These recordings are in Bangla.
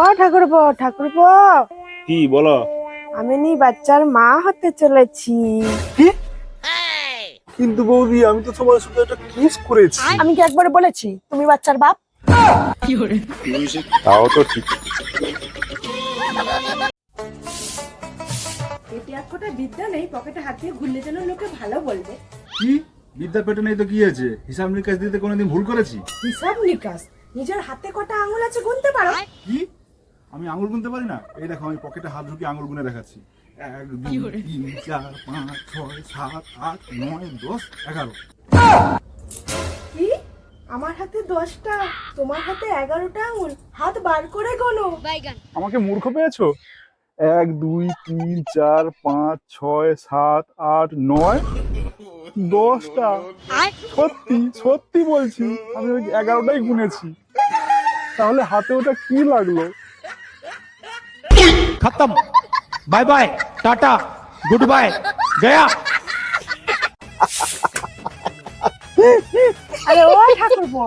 ও ঠাকুরপো ঠাকুরপো। কি বলো? আমি নি বাচ্চার মা হতে চলেছি। কি? কিন্তু বৌদি আমি তো তোমার সাথে একটা কিস করেছি। আমি কি একবার বলেছি? তুমি বাচ্চার বাপ? তাও তো ঠিক। এটি এক ফোঁটা বিদ্যা নেই পকেটে হাত দিয়ে ঘুরলে যেন লোকে ভালো বলবে। কি? বিদ্যা পেটে নেই তো কি আছে? হিসাব নিকাশ দিতে কোনোদিন ভুল করেছি? হিসাব নিকাশ? নিজের হাতে কটা আঙুল আছে গুনতে পারো। কি? আমি আঙুল গুনতে পারি না? এই দেখো আমি পকেটে হাত ঢুকিয়ে আঙুল গুনে দেখাচ্ছি। এক দুই তিন চার পাঁচ ছয় সাত আট নয় দশ এগারো। কি? আমার হাতে দশটা তোমার হাতে এগারোটা আঙুল? হাত বার করে গোনো। আমাকে মূর্খ পেয়েছ? এক দুই তিন চার পাঁচ ছয় সাত আট নয় দশটা। সত্যি সত্যি বলছি আমি ওই এগারোটাই গুনেছি তাহলে হাতে ওটা কি লাগল? खत्म bye bye tata goodbye गया আরে ও ঠাকুরপো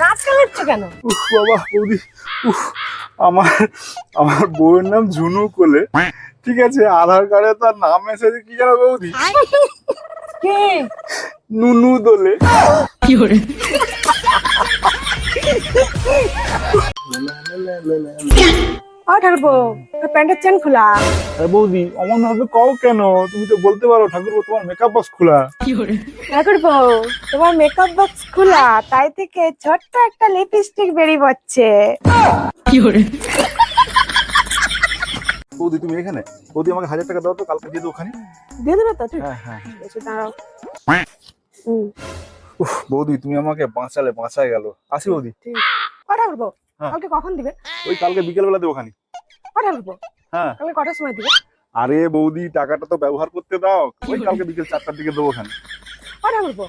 গাছ কালাচ্ছে কেন উফ বাবা বৌদি উফ আমার আমার বউয়ের নাম ঝুনু কোলে ঠিক আছে আধার কার্ডে তার নাম এসেছে কি জানো বৌদি কি নুনু দোলে ও ঠাকুরপো প্যান্টের চেন খোলা। আরে বৌদি অমন ভাবে কও কেন? তুমি তো বলতে পারো তোমার মেকআপ বক্স খোলা। ঠাকুরপো তোমার মেকআপ বক্স খোলা তাই থেকে ছোট্ট একটা লিপস্টিক বেরিয়ে পড়ছে। বৌদি তুমি এখানে? বৌদি আমাকে হাজার টাকা দাও তো কালকে দিয়ে দেবো ওখানে। দিয়ে দেবে তো হ্যাঁ হ্যাঁ দাঁড়াও। বৌদি তুমি আমাকে বাঁচালে বাঁচায় গেল। আসি বৌদি। ঠিক। হ্যাঁ। কালকে কখন দিবে? ওই কালকে বিকেল বেলা দেবো ওখানে ও ঠাকুরপো হ্যাঁ। কালকে কটার সময় দিবে? আরে বৌদি টাকাটা তো ব্যবহার করতে দাও। ওই কালকে বিকেল চারটার দিকে দেবো ওখানে ও ঠাকুরপো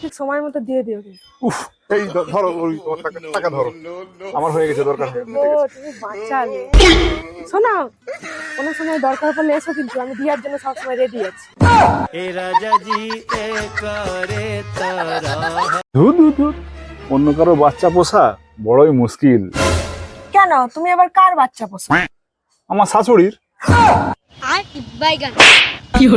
ঠিক সময় মতো দিয়ে দিও উফ এই ধরো ওই টাকা টাকা ধরো। আমার হয়ে গেছে দরকার হয়ে গেছে। ও তুমি বাঁচালে শোনো কোনো সময় দরকার পড়লে এসো কিন্তু আমি দিয়ার জন্য সবসময় রেডি আছি। ধুর ধুর ধুর অন্য কারও বাচ্চা পোষা? বড়ই মুশকিল। কেন? তুমি আবার কার বাচ্চা পোষো আমার শাশুড়ির। বাইগান। কি